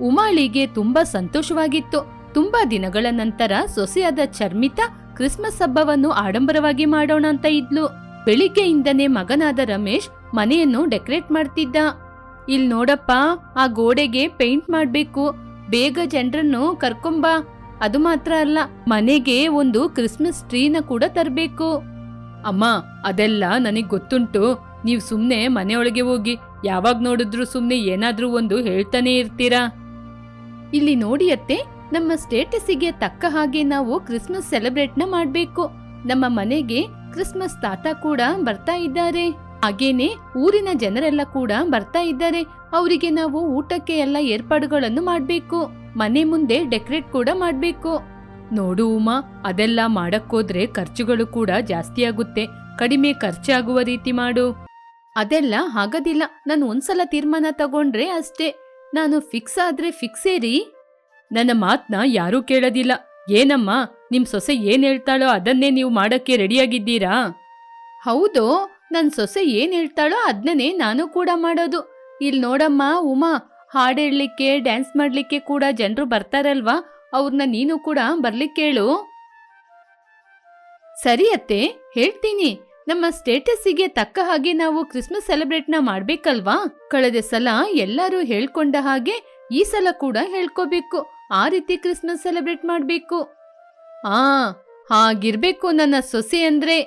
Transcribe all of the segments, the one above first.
ಉಮಾಳಿಗೆ ತುಂಬಾ ಸಂತೋಷವಾಗಿತ್ತು. ತುಂಬಾ ದಿನಗಳ ನಂತರ ಸೊಸೆಯಾದ ಚರ್ಮಿತ ಕ್ರಿಸ್ಮಸ್ ಹಬ್ಬವನ್ನು ಆಡಂಬರವಾಗಿ ಮಾಡೋಣ ಅಂತ ಇದ್ಲು. ಬೆಳಿಗ್ಗೆಯಿಂದನೇ ಮಗನಾದ ರಮೇಶ್ ಮನೆಯನ್ನು ಡೆಕೋರೇಟ್ ಮಾಡ್ತಿದ್ದ. ಇಲ್ ನೋಡಪ್ಪ, ಆ ಗೋಡೆಗೆ ಪೇಂಟ್ ಮಾಡ್ಬೇಕು. ಬೇಗ ಜನರನ್ನು ಕರ್ಕೊಂಬಾ. ಅದು ಮಾತ್ರ ಅಲ್ಲ, ಮನೆಗೆ ಒಂದು ಕ್ರಿಸ್ಮಸ್ ಟ್ರೀನ ಕೂಡ ತರಬೇಕು. ಅಮ್ಮ, ಅದೆಲ್ಲ ನನಗ್ ಗೊತ್ತುಂಟು. ನೀವು ಸುಮ್ಮನೆ ಮನೆಯೊಳಗೆ ಹೋಗಿ ಯಾವಾಗ ನೋಡಿದ್ರು ಸುಮ್ಮನೆ ಏನಾದ್ರೂ ಒಂದು ಹೇಳ್ತಾನೆ ಇರ್ತೀರಾ? ಇಲ್ಲಿ ನೋಡಿ ಅತ್ತೆ ನಮ್ಮ ಸ್ಟೇಟಸ್ಸಿಗೆ ತಕ್ಕ ಹಾಗೆ ನಾವು ಕ್ರಿಸ್ಮಸ್ ಸೆಲೆಬ್ರೇಟ್ನ ಮಾಡಬೇಕು. ನಮ್ಮ ಮನೆಗೆ ಕ್ರಿಸ್ಮಸ್ ತಾತ ಕೂಡ ಬರ್ತಾ ಇದ್ದಾರೆ. ಹಾಗೇನೆ ಊರಿನ ಜನರೆಲ್ಲ ಕೂಡ ಬರ್ತಾ ಇದ್ದಾರೆ. ಅವರಿಗೆ ನಾವು ಊಟಕ್ಕೆ ಎಲ್ಲ ಏರ್ಪಾಡುಗಳನ್ನು ಮಾಡ್ಬೇಕು. ಮನೆ ಮುಂದೆ ಡೆಕೋರೇಟ್ ಕೂಡ ಮಾಡ್ಬೇಕು. ನೋಡು ಉಮಾ ಅದೆಲ್ಲ ಮಾಡಕ್ಕೋದ್ರೆ ಖರ್ಚುಗಳು ಕೂಡ ಜಾಸ್ತಿ ಆಗುತ್ತೆ. ಕಡಿಮೆ ಖರ್ಚಾಗುವ ರೀತಿ ಮಾಡು. ಅದೆಲ್ಲ ಆಗೋದಿಲ್ಲ. ನಾನು ಒಂದ್ಸಲ ತೀರ್ಮಾನ ತಗೊಂಡ್ರೆ ಅಷ್ಟೇ. ನಾನು ಫಿಕ್ಸ್ ಆದ್ರೆ ಫಿಕ್ಸೇ ರೀ ನನ್ನ ಮಾತ್ನ ಯಾರೂ ಕೇಳೋದಿಲ್ಲ. ಏನಮ್ಮ, ನಿಮ್ ಸೊಸೆ ಏನ್ ಹೇಳ್ತಾಳೋ ಅದನ್ನೇ ನೀವು ಮಾಡಕ್ಕೆ ರೆಡಿಯಾಗಿದ್ದೀರಾ? ಹೌದು ನನ್ನ ಸೊಸೆ ಏನ್ ಹೇಳ್ತಾಳೋ ಅದನ್ನೇ ನಾನು ಕೂಡ ಮಾಡೋದು. ಇಲ್ಲಿ ನೋಡಮ್ಮ, ಉಮಾ, ಹಾಡ್ ಹೇಳಲಿಕ್ಕೆ ಡ್ಯಾನ್ಸ್ ಮಾಡ್ಲಿಕ್ಕೆ ಕೂಡ ಜನರು ಬರ್ತಾರಲ್ವಾ? ಅವ್ರನ್ನ ನೀನು ಕೂಡ ಬರ್ಲಿಕ್ಕೆ ಕೇಳು. ಸರಿ ಅತ್ತೆ, ಹೇಳ್ತೀನಿ. ನಮ್ಮ ಸ್ಟೇಟಸ್ಸಿಗೆ ತಕ್ಕ ಹಾಗೆ ನಾವು ಕ್ರಿಸ್ಮಸ್ ಸೆಲೆಬ್ರೇಟ್ನ ಮಾಡ್ಬೇಕಲ್ವಾ? ಕಳೆದ ಸಲ ಎಲ್ಲರೂ ಹೇಳ್ಕೊಂಡ ಹಾಗೆ ಈ ಸಲ ಕೂಡ ಹೇಳ್ಕೋಬೇಕು. ಆ ರೀತಿ ಕ್ರಿಸ್ಮಸ್ ಸೆಲೆಬ್ರೇಟ್ ಮಾಡಬೇಕು. ಆ, ಹಾಗಿರ್ಬೇಕು ನನ್ನ ಸೊಸೆ ಅಂದ್ರೆ.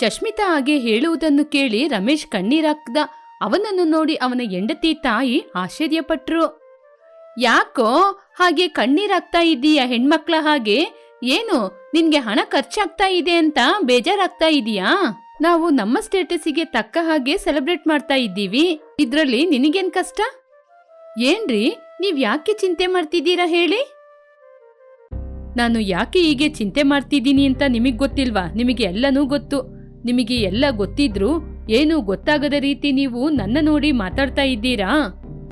ಚಶ್ಮಿತಾ ಹಾಗೆ ಹೇಳುವುದನ್ನು ಕೇಳಿ ರಮೇಶ್ ಕಣ್ಣೀರಾಕ್ದ ಅವನನ್ನು ನೋಡಿ ಅವನ ಹೆಂಡತಿ ತಾಯಿ ಆಶ್ಚರ್ಯಪಟ್ರು. ಯಾಕೋ, ಹಾಗೆ ಕಣ್ಣೀರಾಗ್ತಾ ಇದೀಯ ಹೆಣ್ಮಕ್ಳ ಹಾಗೆ? ಏನು, ನಿನ್ಗೆ ಹಣ ಖರ್ಚಾಗ್ತಾ ಇದೆ ಅಂತ ಬೇಜಾರಾಗ್ತಾ ಇದೀಯಾ? ನಾವು ನಮ್ಮ ಸ್ಟೇಟಸ್ಗೆ ತಕ್ಕ ಹಾಗೆ ಸೆಲೆಬ್ರೇಟ್ ಮಾಡ್ತಾ ಇದ್ದೀವಿ. ಇದ್ರಲ್ಲಿ ನಿನಗೇನ್ ಕಷ್ಟ? ಏನ್ರಿ? ನೀವ್ ಯಾಕೆ ಚಿಂತೆ ಮಾಡ್ತಿದ್ದೀರಾ ಹೇಳಿ? ನಾನು ಯಾಕೆ ಹೀಗೆ ಚಿಂತೆ ಮಾಡ್ತಿದ್ದೀನಿ ಅಂತ ನಿಮಗ್ ಗೊತ್ತಿಲ್ವಾ? ನಿಮಗೆ ಎಲ್ಲನೂ ಗೊತ್ತು. ನಿಮಗೆ ಎಲ್ಲ ಗೊತ್ತಿದ್ರು ಏನು ಗೊತ್ತಾಗದ ರೀತಿ ನೀವು ನನ್ನ ನೋಡಿ ಮಾತಾಡ್ತಾ ಇದ್ದೀರಾ?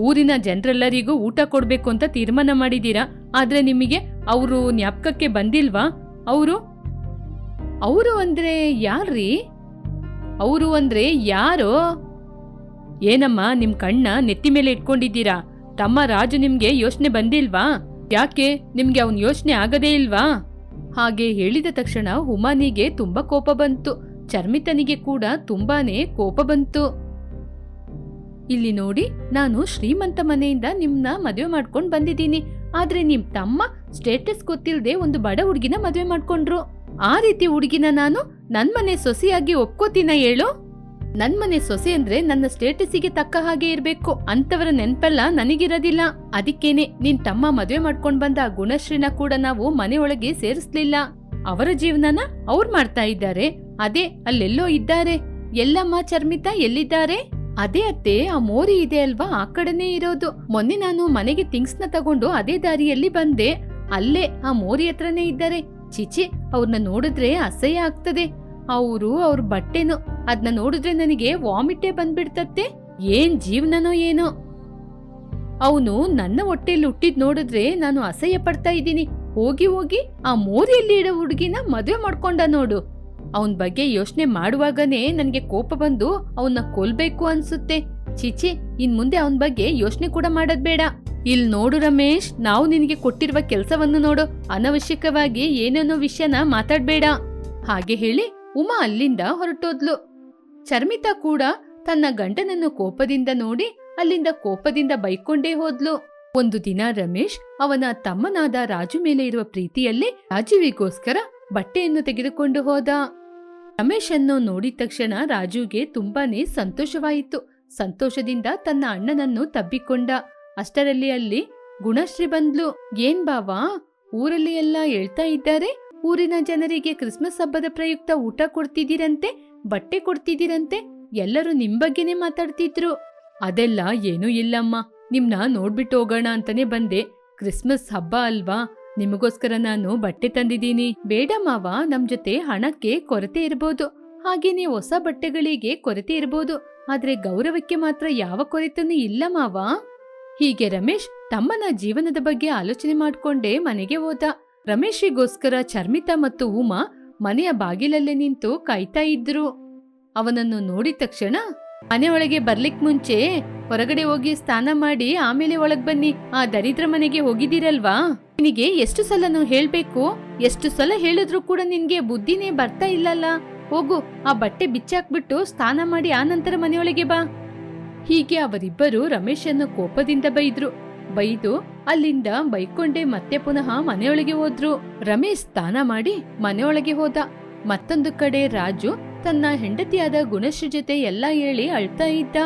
ಊರಿನ ಜನರೆಲ್ಲರಿಗೂ ಊಟ ಕೊಡ್ಬೇಕು ಅಂತ ತೀರ್ಮಾನ ಮಾಡಿದೀರಾ ಆದ್ರೆ ನಿಮಗೆ ಅವರು ಜ್ಞಾಪಕಕ್ಕೆ ಬಂದಿಲ್ವಾ? ಅವರು? ಅವರು ಅಂದ್ರೆ ಯಾರ್ರೀ? ಅವರು ಅಂದ್ರೆ ಯಾರು? ಏನಮ್ಮ, ನಿಮ್ ಕಣ್ಣ ನೆತ್ತಿ ಮೇಲೆ ಇಟ್ಕೊಂಡಿದ್ದೀರಾ? ತಮ್ಮ ರಾಜು ನಿಮ್ಗೆ ಯೋಚನೆ ಬಂದಿಲ್ವಾ? ಯಾಕೆ? ನಿಮ್ಗೆ ಅವನ್ ಯೋಚನೆ ಆಗದೇ ಇಲ್ವಾ? ಹಾಗೆ ಹೇಳಿದ ತಕ್ಷಣ ಹುಮಾನಿಗೆ ತುಂಬಾ ಕೋಪ ಬಂತು. ಚರ್ಮಿತನಿಗೆ ಕೂಡ ತುಂಬಾನೇ ಕೋಪ ಬಂತು. ಇಲ್ಲಿ ನೋಡಿ, ನಾನು ಶ್ರೀಮಂತ ಮನೆಯಿಂದ ನಿಮ್ನ ಮದುವೆ ಮಾಡ್ಕೊಂಡು ಬಂದಿದ್ದೀನಿ. ಆದ್ರೆ ನಿಮ್ ತಮ್ಮ ಸ್ಟೇಟಸ್ ಗೊತ್ತಿಲ್ಲದೆ ಒಂದು ಬಡ ಹುಡುಗಿನ ಮದುವೆ ಮಾಡ್ಕೊಂಡ್ರು. ಆ ರೀತಿ ಹುಡುಗಿನ ನಾನು ನನ್ ಮನೆ ಸೊಸೆಯಾಗಿ ಒಪ್ಕೋತೀನ ಹೇಳು? ನನ್ ಮನೆ ಸೊಸೆ ಅಂದ್ರೆ ನನ್ನ ಸ್ಟೇಟಸ್ಸಿಗೆ ತಕ್ಕ ಹಾಗೆ ಇರ್ಬೇಕು. ಅಂತವರ ನೆನ್ಪೆಲ್ಲ ನನಗಿರೋದಿಲ್ಲ. ಅದಕ್ಕೇನೆ ನಿನ್ ತಮ್ಮ ಮದುವೆ ಮಾಡ್ಕೊಂಡ್ ಬಂದ ಗುಣಶ್ರೀನ ಕೂಡ ನಾವು ಮನೆಯೊಳಗೆ ಸೇರಿಸ್ಲಿಲ್ಲ. ಅವರ ಜೀವನನ ಅವ್ರು ಮಾಡ್ತಾ ಇದ್ದಾರೆ. ಅದೇ ಅಲ್ಲೆಲ್ಲೋ ಇದ್ದಾರೆ. ಎಲ್ಲಮ್ಮ ಚರ್ಮಿತಾ ಎಲ್ಲಿದ್ದಾರೆ? ಅದೇ ಅತ್ತೆ, ಆ ಮೋರಿ ಇದೆ ಅಲ್ವಾ? ಆ ಕಡೆನೇ ಇರೋದು. ಮೊನ್ನೆ ನಾನು ಮನೆಗೆ ಥಿಂಗ್ಸ್ನ ತಗೊಂಡು ಅದೇ ದಾರಿಯಲ್ಲಿ ಬಂದೆ. ಅಲ್ಲೇ ಆ ಮೋರಿ ಹತ್ರನೇ ಇದ್ದಾರೆ. ಚಿಚಿ ಅವ್ರನ್ನ ನೋಡಿದ್ರೆ ಅಸಹ್ಯ ಆಗ್ತದೆ. ಅವರು ಅವ್ರ ಬಟ್ಟೆನು ಅದನ್ನ ನೋಡಿದ್ರೆ ನನಗೆ ವಾಮಿಟೇ ಬಂದ್ಬಿಡ್ತತ್ತೆ. ಏನ್ ಜೀವನನೋ ಏನೋ. ಅವನು ನನ್ನ ಹೊಟ್ಟೆಯಲ್ಲಿ ಹುಟ್ಟಿದ್ ನೋಡಿದ್ರೆ ನಾನು ಅಸಹ್ಯ ಪಡ್ತಾ ಇದ್ದೀನಿ. ಹೋಗಿ ಹೋಗಿ ಆ ಮೋರಿಯಲ್ಲಿ ಇಡೋ ಹುಡುಗಿನ ಮದುವೆ ಮಾಡ್ಕೊಂಡ ನೋಡು. ಅವನ ಬಗ್ಗೆ ಯೋಚನೆ ಮಾಡುವಾಗನೇ ನನಗೆ ಕೋಪ ಬಂದು ಅವನ್ನ ಕೊಲ್ಬೇಕು ಅನ್ಸುತ್ತೆ. ಚಿಚಿ ಇನ್ ಮುಂದೆ ಅವನ್ ಬಗ್ಗೆ ಯೋಚನೆ ಕೂಡ ಮಾಡೋದ್ ಬೇಡ. ಇಲ್ ನೋಡು ರಮೇಶ್, ನಾವು ನಿನಗೆ ಕೊಟ್ಟಿರುವ ಕೆಲಸವನ್ನು ನೋಡು. ಅನವಶ್ಯಕವಾಗಿ ಏನೇನೋ ವಿಷಯನ ಮಾತಾಡ್ಬೇಡ. ಹಾಗೆ ಹೇಳಿ ಉಮಾ ಅಲ್ಲಿಂದ ಹೊರಟೋದ್ಲು. ಚರ್ಮಿತಾ ಕೂಡ ತನ್ನ ಗಂಡನನ್ನು ಕೋಪದಿಂದ ನೋಡಿ ಅಲ್ಲಿಂದ ಕೋಪದಿಂದ ಬೈಕೊಂಡೇ ಹೋದ್ಲು. ಒಂದು ದಿನ ರಮೇಶ್ ಅವನ ತಮ್ಮನಾದ ರಾಜು ಮೇಲೆ ಇರುವ ಪ್ರೀತಿಯಲ್ಲಿ ರಾಜುವಿಗೋಸ್ಕರ ಬಟ್ಟೆಯನ್ನು ತೆಗೆದುಕೊಂಡು ಹೋದ. ರಮೇಶ್ ಅನ್ನು ನೋಡಿದ ತಕ್ಷಣ ರಾಜುಗೆ ತುಂಬಾನೇ ಸಂತೋಷವಾಯಿತು. ಸಂತೋಷದಿಂದ ತನ್ನ ಅಣ್ಣನನ್ನು ತಬ್ಬಿಕೊಂಡ. ಅಷ್ಟರಲ್ಲಿ ಅಲ್ಲಿ ಗುಣಶ್ರೀ ಬಂದ್ಲು. ಏನ್ ಬಾವಾ, ಊರಲ್ಲಿ ಎಲ್ಲ ಹೇಳ್ತಾ ಇದ್ದಾರೆ? ಊರಿನ ಜನರಿಗೆ ಕ್ರಿಸ್ಮಸ್ ಹಬ್ಬದ ಪ್ರಯುಕ್ತ ಊಟ ಕೊಡ್ತಿದ್ದೀರಂತೆ, ಬಟ್ಟೆ ಕೊಡ್ತಿದ್ದೀರಂತೆ? ಎಲ್ಲರೂ ನಿಮ್ ಬಗ್ಗೆನೇ ಮಾತಾಡ್ತಿದ್ರು. ಅದೆಲ್ಲ ಏನೂ ಇಲ್ಲಮ್ಮ. ನಿಮ್ನ ನೋಡ್ಬಿಟ್ಟು ಹೋಗೋಣ ಅಂತಾನೆ ಬಂದೆ. ಕ್ರಿಸ್ಮಸ್ ಹಬ್ಬ ಅಲ್ವಾ? ನಿಮಗೋಸ್ಕರ ನಾನು ಬಟ್ಟೆ ತಂದಿದ್ದೀನಿ. ಬೇಡ ಮಾವ, ನಮ್ ಜೊತೆ ಹಣಕ್ಕೆ ಕೊರತೆ ಇರ್ಬೋದು. ಹಾಗೇನೆ ಹೊಸ ಬಟ್ಟೆಗಳಿಗೆ ಕೊರತೆ ಇರ್ಬೋದು. ಆದ್ರೆ ಗೌರವಕ್ಕೆ ಮಾತ್ರ ಯಾವ ಕೊರತೆನೂ ಇಲ್ಲ, ಮಾವ. ಹೀಗೆ ರಮೇಶ್ ತಮ್ಮನ ಜೀವನದ ಬಗ್ಗೆ ಆಲೋಚನೆ ಮಾಡ್ಕೊಂಡೇ ಮನೆಗೆ ಹೋದ. ರಮೇಶಿಗೋಸ್ಕರ ಚರ್ಮಿತಾ ಮತ್ತು ಉಮಾ ಮನೆಯ ಬಾಗಿಲಲ್ಲೇ ನಿಂತು ಕಾಯ್ತಾ ಇದ್ರು. ಅವನನ್ನು ನೋಡಿದ ತಕ್ಷಣ ಮನೆ ಒಳಗೆ ಬರ್ಲಿಕ್ ಮುಂಚೆ ಹೊರಗಡೆ ಹೋಗಿ ಸ್ನಾನ ಮಾಡಿ ಆಮೇಲೆ ಒಳಗ್ ಬನ್ನಿ, ಆ ದರಿದ್ರ ಮನೆಗೆ ಹೋಗಿದ್ದೀರಲ್ವಾ? ನಿನಗೆ ಎಷ್ಟು ಸಲನು ಹೇಳ್ಬೇಕು, ಎಷ್ಟು ಸಲ ಹೇಳಿದ್ರು ಕೂಡ ನಿನ್ಗೆ ಬುದ್ಧಿನೇ ಬರ್ತಾ ಇಲ್ಲಲ್ಲ. ಹೋಗು, ಆ ಬಟ್ಟೆ ಬಿಚ್ಚಾಕ್ಬಿಟ್ಟು ಸ್ನಾನ ಮಾಡಿ ಆ ನಂತರ ಮನೆಯೊಳಗೆ ಬಾ. ಹೀಗೆ ಅವರಿಬ್ಬರು ರಮೇಶನ್ನು ಕೋಪದಿಂದ ಬೈದ್ರು. ಬೈದು ಅಲ್ಲಿಂದ ಬೈಕೊಂಡೆ ಮತ್ತೆ ಪುನಃ ಮನೆಯೊಳಗೆ ಹೋದ್ರು. ರಮೇಶ್ ಸ್ನಾನ ಮಾಡಿ ಮನೆಯೊಳಗೆ ಹೋದ. ಮತ್ತೊಂದು ಕಡೆ ರಾಜು ತನ್ನ ಹೆಂಡತಿಯಾದ ಗುಣಶ್ರೀ ಜೊತೆ ಎಲ್ಲ ಹೇಳಿ ಅಳ್ತಾ ಇದ್ದ.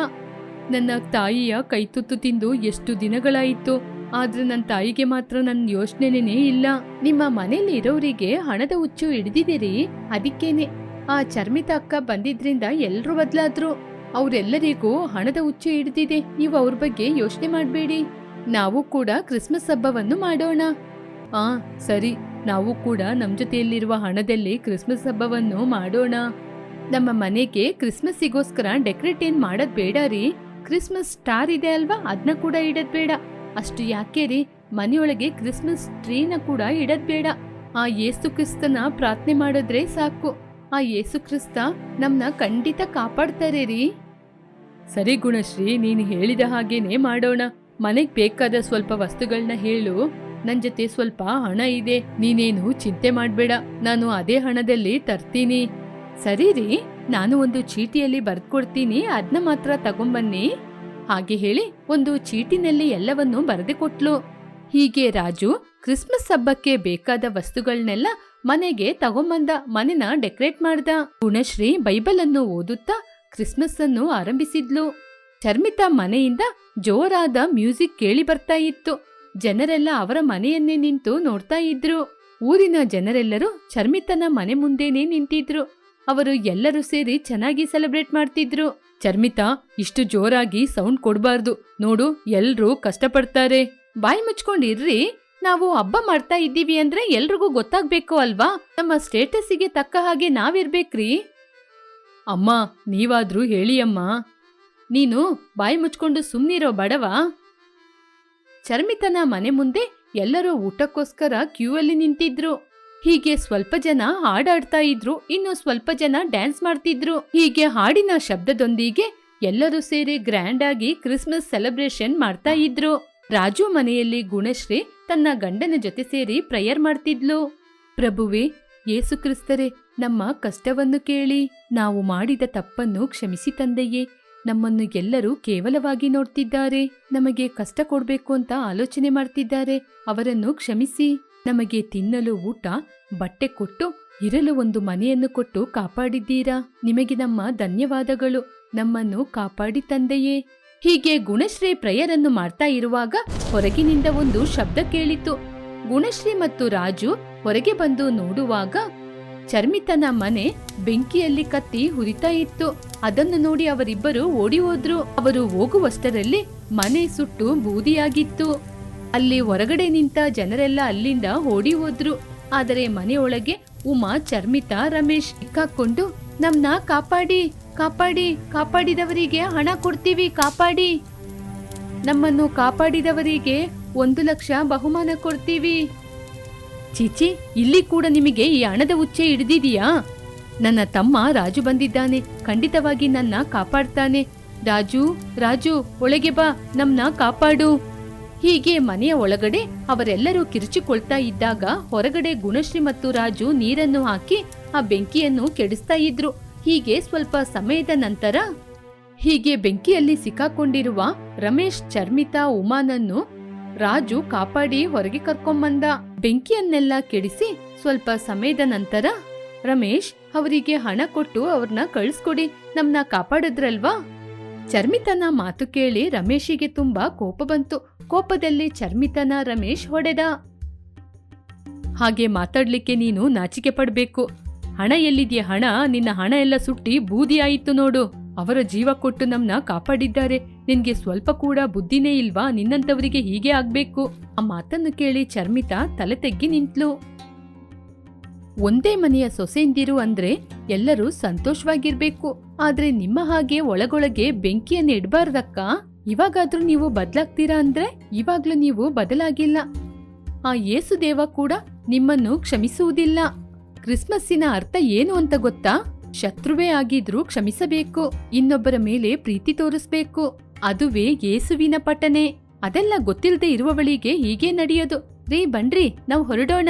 ನನ್ನ ತಾಯಿಯ ಕೈತುತ್ತು ತಿಂದು ಎಷ್ಟು ದಿನಗಳಾಯಿತು, ಆದ್ರೆ ನನ್ನ ತಾಯಿಗೆ ಮಾತ್ರ ನನ್ನ ಯೋಚನೆನೇ ಇಲ್ಲ. ನಿಮ್ಮ ಮನೇಲಿ ಇರೋರಿಗೆ ಹಣದ ಹುಚ್ಚು ಹಿಡಿದಿದ್ದೀರಿ, ಅದಕ್ಕೇನೆ. ಆ ಚರ್ಮಿತ ಅಕ್ಕ ಬಂದಿದ್ರಿಂದ ಎಲ್ಲರೂ ಬದಲಾದ್ರು. ಅವರೆಲ್ಲರಿಗೂ ಹಣದ ಹುಚ್ಚು ಹಿಡಿದಿದೆ. ನೀವು ಅವ್ರ ಬಗ್ಗೆ ಯೋಚನೆ ಮಾಡಬೇಡಿ. ನಾವು ಕೂಡ ಕ್ರಿಸ್ಮಸ್ ಹಬ್ಬವನ್ನು ಮಾಡೋಣ. ಆ, ಸರಿ. ನಾವು ಕೂಡ ನಮ್ಮ ಜೊತೆಯಲ್ಲಿರುವ ಹಣದಲ್ಲಿ ಕ್ರಿಸ್ಮಸ್ ಹಬ್ಬವನ್ನು ಮಾಡೋಣ. ನಮ್ಮ ಮನೆಗೆ ಕ್ರಿಸ್ಮಸ್ಸಿಗೋಸ್ಕರ ಡೆಕೋರೇಟ್ ಏನು ಮಾಡೋದು ಬೇಡ ರೀ. ಕ್ರಿಸ್ಮಸ್ ಸ್ಟಾರ್ ಇದೆ ಅಲ್ವಾ? ಅದನ್ನ ಕೂಡ ಇಡೋದು ಬೇಡ. ಅಷ್ಟು ಯಾಕೆ ರೀ? ಮನೆಯೊಳಗೆ ಕ್ರಿಸ್ಮಸ್ ಟ್ರೀನ ಕೂಡ ಇಡೋದು ಬೇಡ. ಆ ಯೇಸು ಕ್ರಿಸ್ತನ ಪ್ರಾರ್ಥನೆ ಮಾಡಿದ್ರೆ ಸಾಕು. ಆ ಯೇಸುಕ್ರಿಸ್ತ ನಮ್ಮನ್ನ ಖಂಡಿತ ಕಾಪಾಡ್ತಾರೆ ರೀ ಸರಿ ಗುಣಶ್ರೀ, ನೀನು ಹೇಳಿದ ಹಾಗೇನೆ ಮಾಡೋಣ. ಮನೆಗೆ ಬೇಕಾದ ಸ್ವಲ್ಪ ವಸ್ತುಗಳನ್ನ ಹೇಳು. ನನ್ನ ಜೊತೆ ಸ್ವಲ್ಪ ಹಣ ಇದೆ. ನೀನೇನು ಚಿಂತೆ ಮಾಡಬೇಡ. ನಾನು ಅದೇ ಹಣದಲ್ಲಿ ತರ್ತೀನಿ. ಸರಿ ರೀ ನಾನು ಒಂದು ಚೀಟಿಯಲ್ಲಿ ಬರ್ದ್ಕೊಡ್ತೀನಿ. ಅದನ್ನ ಮಾತ್ರ ತಗೊಂಬನ್ನಿ. ಹಾಗೆ ಹೇಳಿ ಒಂದು ಚೀಟಿನಲ್ಲಿ ಎಲ್ಲವನ್ನೂ ಬರೆದು ಕೊಟ್ಲು ಹೀಗೆ ರಾಜು ಕ್ರಿಸ್ಮಸ್ ಹಬ್ಬಕ್ಕೆ ಬೇಕಾದ ವಸ್ತುಗಳನ್ನೆಲ್ಲ ಮನೆಗೆ ತಗೊಂಬಂದ ಮನೆನ ಡೆಕೋರೇಟ್ ಮಾಡ್ದ. ಗುಣಶ್ರೀ ಬೈಬಲ್ ಅನ್ನು ಓದುತ್ತಾ ಕ್ರಿಸ್ಮಸ್ ಅನ್ನು ಆರಂಭಿಸಿದ್ಲು. ಚರ್ಮಿತಾ ಮನೆಯಿಂದ ಜೋರಾದ ಮ್ಯೂಸಿಕ್ ಕೇಳಿ ಬರ್ತಾ ಇತ್ತು. ಜನರೆಲ್ಲ ಅವರ ಮನೆಯನ್ನೇ ನಿಂತು ನೋಡ್ತಾ ಇದ್ರು. ಊರಿನ ಜನರೆಲ್ಲರೂ ಚರ್ಮಿತನ ಮನೆ ಮುಂದೆನೇ ನಿಂತಿದ್ರು. ಅವರು ಎಲ್ಲರೂ ಸೇರಿ ಚೆನ್ನಾಗಿ ಸೆಲೆಬ್ರೇಟ್ ಮಾಡ್ತಿದ್ರು. ಚರ್ಮಿತಾ, ಇಷ್ಟು ಜೋರಾಗಿ ಸೌಂಡ್ ಕೊಡ್ಬಾರ್ದು. ನೋಡು, ಎಲ್ರೂ ಕಷ್ಟಪಡ್ತಾರೆ. ಬಾಯಿ ಮುಚ್ಕೊಂಡಿರ್ರಿ. ನಾವು ಹಬ್ಬ ಮಾಡ್ತಾ ಇದ್ದೀವಿ ಅಂದ್ರೆ ಎಲ್ರಿಗೂ ಗೊತ್ತಾಗ್ಬೇಕು ಅಲ್ವಾ? ನಮ್ಮ ಸ್ಟೇಟಸ್ಸಿಗೆ ತಕ್ಕ ಹಾಗೆ ನಾವಿರ್ಬೇಕ್ರಿ. ಅಮ್ಮ, ನೀವಾದ್ರೂ ಹೇಳಿ ಅಮ್ಮ. ನೀನು ಬಾಯಿ ಮುಚ್ಕೊಂಡು ಸುಮ್ಮನಿರೋ ಬಡವ. ಚರ್ಮಿತನ ಮನೆ ಮುಂದೆ ಎಲ್ಲರೂ ಊಟಕ್ಕೋಸ್ಕರ ಕ್ಯೂ ಅಲ್ಲಿ ನಿಂತಿದ್ರು. ಹೀಗೆ ಸ್ವಲ್ಪ ಜನ ಹಾಡಾಡ್ತಾ ಇದ್ರು, ಇನ್ನು ಸ್ವಲ್ಪ ಜನ ಡ್ಯಾನ್ಸ್ ಮಾಡ್ತಿದ್ರು. ಹೀಗೆ ಹಾಡಿನ ಶಬ್ದದೊಂದಿಗೆ ಎಲ್ಲರೂ ಸೇರಿ ಗ್ರ್ಯಾಂಡ್ ಆಗಿ ಕ್ರಿಸ್ಮಸ್ ಸೆಲೆಬ್ರೇಷನ್ ಮಾಡ್ತಾ ಇದ್ರು. ರಾಜು ಮನೆಯಲ್ಲಿ ಗುಣಶ್ರೀ ತನ್ನ ಗಂಡನ ಜೊತೆ ಸೇರಿ ಪ್ರೇಯರ್ ಮಾಡ್ತಿದ್ಲು. ಪ್ರಭುವೇ ಯೇಸು ಕ್ರಿಸ್ತರೇ, ನಮ್ಮ ಕಷ್ಟವನ್ನು ಕೇಳಿ. ನಾವು ಮಾಡಿದ ತಪ್ಪನ್ನು ಕ್ಷಮಿಸಿ ತಂದೆಯೇ. ನಮ್ಮನ್ನು ಎಲ್ಲರೂ ಕೇವಲವಾಗಿ ನೋಡ್ತಿದ್ದಾರೆ. ನಮಗೆ ಕಷ್ಟ ಕೊಡಬೇಕು ಅಂತ ಆಲೋಚನೆ ಮಾಡ್ತಿದ್ದಾರೆ. ಅವರನ್ನು ಕ್ಷಮಿಸಿ. ನಮಗೆ ತಿನ್ನಲು ಊಟ, ಬಟ್ಟೆ ಕೊಟ್ಟು, ಇರಲು ಒಂದು ಮನೆಯನ್ನು ಕೊಟ್ಟು ಕಾಪಾಡಿದ್ದೀರಾ. ನಿಮಗೆ ನಮ್ಮ ಧನ್ಯವಾದಗಳು. ನಮ್ಮನ್ನು ಕಾಪಾಡಿ ತಂದೆಯೇ. ಹೀಗೆ ಗುಣಶ್ರೀ ಪ್ರೇಯರನ್ನು ಮಾಡ್ತಾ ಇರುವಾಗ ಹೊರಗಿನಿಂದ ಒಂದು ಶಬ್ದ ಕೇಳಿತು ಗುಣಶ್ರೀ ಮತ್ತು ರಾಜು ಹೊರಗೆ ಬಂದು ನೋಡುವಾಗ ಚರ್ಮಿತನ ಮನೆ ಬೆಂಕಿಯಲ್ಲಿ ಕತ್ತಿ ಹುರಿತಾ ಇತ್ತು. ಅದನ್ನು ನೋಡಿ ಅವರಿಬ್ಬರು ಓಡಿ ಹೋದ್ರು. ಅವರು ಹೋಗುವಷ್ಟರಲ್ಲಿ ಮನೆ ಸುಟ್ಟು ಬೂದಿಯಾಗಿತ್ತು. ಅಲ್ಲಿ ಹೊರಗಡೆ ನಿಂತ ಜನರೆಲ್ಲ ಅಲ್ಲಿಂದ ಓಡಿ ಹೋದ್ರು. ಆದರೆ ಮನೆಯೊಳಗೆ ಉಮಾ, ಚರ್ಮಿತ, ರಮೇಶ್ ಇಕ್ಕಾಕೊಂಡು ನಮ್ನ ಕಾಪಾಡಿ. ಕಾಪಾಡಿ, ಕಾಪಾಡಿದವರಿಗೆ ಹಣ ಕೊಡ್ತೀವಿ, ಕಾಪಾಡಿ. ನಮ್ಮನ್ನು ಕಾಪಾಡಿದವರಿಗೆ ಒಂದು ಲಕ್ಷ ಬಹುಮಾನ ಕೊಡ್ತೀವಿ. ಚೀಚಿ, ಇಲ್ಲಿ ಕೂಡ ನಿಮಗೆ ಈ ಹಣದ ಉಚ್ಚೆ ಹಿಡಿದಿದೆಯಾ? ನನ್ನ ತಮ್ಮ ರಾಜು ಬಂದಿದ್ದಾನೆ, ಖಂಡಿತವಾಗಿ ನನ್ನ ಕಾಪಾಡ್ತಾನೆ. ರಾಜು ರಾಜು, ಒಳಗೆ ಬಾ, ನಮ್ನ ಕಾಪಾಡು. ಹೀಗೆ ಮನೆಯ ಒಳಗಡೆ ಅವರೆಲ್ಲರೂ ಕಿರುಚಿಕೊಳ್ತಾ ಇದ್ದಾಗ ಹೊರಗಡೆ ಗುಣಶ್ರೀ ಮತ್ತು ರಾಜು ನೀರನ್ನು ಹಾಕಿ ಆ ಬೆಂಕಿಯನ್ನು ಕೆಡಿಸ್ತಾ ಇದ್ರು. ಹೀಗೆ ಸ್ವಲ್ಪ ಸಮಯದ ನಂತರ ಹೀಗೆ ಬೆಂಕಿಯಲ್ಲಿ ಸಿಕ್ಕಾಕೊಂಡಿರುವ ರಮೇಶ್, ಚರ್ಮಿತಾ, ಉಮಾನನ್ನು ರಾಜು ಕಾಪಾಡಿ ಹೊರಗೆ ಕರ್ಕೊಂಬಂದ. ಬೆಂಕಿಯನ್ನೆಲ್ಲ ಕೆಡಿಸಿ ಸ್ವಲ್ಪ ಸಮಯದ ನಂತರ ರಮೇಶ್ ಅವರಿಗೆ ಹಣ ಕೊಟ್ಟು ಅವ್ರನ್ನ ಕಳಿಸ್ಕೊಡಿ, ನಮ್ನ ಕಾಪಾಡಿದ್ರಲ್ವಾ? ಚರ್ಮಿತನ ಮಾತು ಕೇಳಿ ರಮೇಶಿಗೆ ತುಂಬಾ ಕೋಪ ಬಂತು. ಕೋಪದಲ್ಲಿ ಚರ್ಮಿತನ ರಮೇಶ್ ಹೊಡೆದ. ಹಾಗೆ ಮಾತಾಡ್ಲಿಕ್ಕೆ ನೀನು ನಾಚಿಕೆ ಪಡ್ಬೇಕು. ಹಣ ಎಲ್ಲಿದ್ಯಾ ಹಣ? ನಿನ್ನ ಹಣ ಎಲ್ಲ ಸುಟ್ಟಿ ಬೂದಿ ಆಯಿತು ನೋಡು. ಅವರ ಜೀವ ಕೊಟ್ಟು ನಮ್ನ ಕಾಪಾಡಿದ್ದಾರೆ. ನಿನ್ಗೆ ಸ್ವಲ್ಪ ಕೂಡ ಬುದ್ಧಿನೇ ಇಲ್ವಾ? ನಿನ್ನಂತವರಿಗೆ ಹೀಗೆ ಆಗ್ಬೇಕು? ಆ ಮಾತನ್ನು ಕೇಳಿ ಚರ್ಮಿತಾ ತಲೆ ತೆಗ್ಗಿ ನಿಂತ್ಲು. ಒಂದೇ ಮನೆಯ ಸೊಸೆಯಿಂದಿರು ಅಂದ್ರೆ ಎಲ್ಲರೂ ಸಂತೋಷವಾಗಿರ್ಬೇಕು. ಆದ್ರೆ ನಿಮ್ಮ ಹಾಗೆ ಒಳಗೊಳಗೆ ಬೆಂಕಿಯನ್ನು ಇಡಬಾರ್ದಕ್ಕ? ಇವಾಗಾದ್ರೂ ನೀವು ಬದಲಾಗ್ತೀರಾ ಅಂದ್ರೆ ಇವಾಗ್ಲೂ ನೀವು ಬದಲಾಗಿಲ್ಲ. ಆ ಯೇಸುದೇವ ಕೂಡ ನಿಮ್ಮನ್ನು ಕ್ಷಮಿಸುವುದಿಲ್ಲ. ಕ್ರಿಸ್ಮಸ್ಸಿನ ಅರ್ಥ ಏನು ಅಂತ ಗೊತ್ತಾ? ಶತ್ರುವೇ ಆಗಿದ್ರೂ ಕ್ಷಮಿಸಬೇಕು, ಇನ್ನೊಬ್ಬರ ಮೇಲೆ ಪ್ರೀತಿ ತೋರಿಸ್ಬೇಕು. ಅದುವೇ ಯೇಸುವಿನ ಪಠನೆ. ಅದೆಲ್ಲ ಗೊತ್ತಿಲ್ಲದೆ ಇರುವವಳಿಗೆ ಹೀಗೆ ನಡೆಯೋದು. ರೀ, ಬನ್ರಿ, ನಾವು ಹೊರಡೋಣ.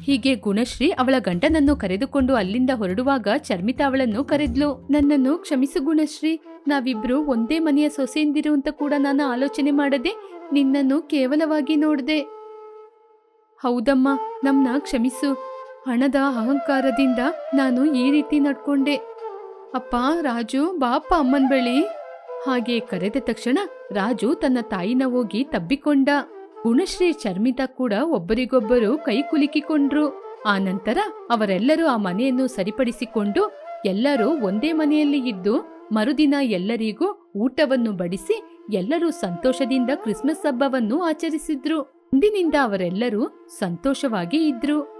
ಹೀಗೆ ಗುಣಶ್ರೀ ಅವಳ ಗಂಡನನ್ನು ಕರೆದುಕೊಂಡು ಅಲ್ಲಿಂದ ಹೊರಡುವಾಗ ಚರ್ಮಿತಾ ಅವಳನ್ನು ಕರೆದ್ಲು. ನನ್ನನ್ನು ಕ್ಷಮಿಸು ಗುಣಶ್ರೀ, ನಾವಿಬ್ರು ಒಂದೇ ಮನೆಯ ಸೊಸೆಯಿಂದಿರು ಅಂತ ಕೂಡ ನಾನು ಆಲೋಚನೆ ಮಾಡದೆ ನಿನ್ನನ್ನು ಕೇವಲವಾಗಿ ನೋಡ್ದೆ. ಹೌದಮ್ಮ, ನಮ್ನ ಕ್ಷಮಿಸು. ಹಣದ ಅಹಂಕಾರದಿಂದ ನಾನು ಈ ರೀತಿ ನಡ್ಕೊಂಡೆ. ಅಪ್ಪ, ರಾಜು, ಬಾಪ, ಅಮ್ಮನ್ ಬಳಿ. ಹಾಗೆ ಕರೆದ ತಕ್ಷಣ ರಾಜು ತನ್ನ ತಾಯಿನ ಹೋಗಿ ತಬ್ಬಿಕೊಂಡ. ಗುಣಶ್ರೀ ಚರ್ಮಿತಾ ಕೂಡ ಒಬ್ಬರಿಗೊಬ್ಬರು ಕೈ ಕುಲುಕಿಕೊಂಡ್ರು. ಆ ನಂತರ ಅವರೆಲ್ಲರೂ ಆ ಮನೆಯನ್ನು ಸರಿಪಡಿಸಿಕೊಂಡು ಎಲ್ಲರೂ ಒಂದೇ ಮನೆಯಲ್ಲಿ ಇದ್ದು, ಮರುದಿನ ಎಲ್ಲರಿಗೂ ಊಟವನ್ನು ಬಡಿಸಿ ಎಲ್ಲರೂ ಸಂತೋಷದಿಂದ ಕ್ರಿಸ್ಮಸ್ ಹಬ್ಬವನ್ನು ಆಚರಿಸಿದ್ರು. ಇಂದಿನಿಂದ ಅವರೆಲ್ಲರೂ ಸಂತೋಷವಾಗಿ ಇದ್ರು.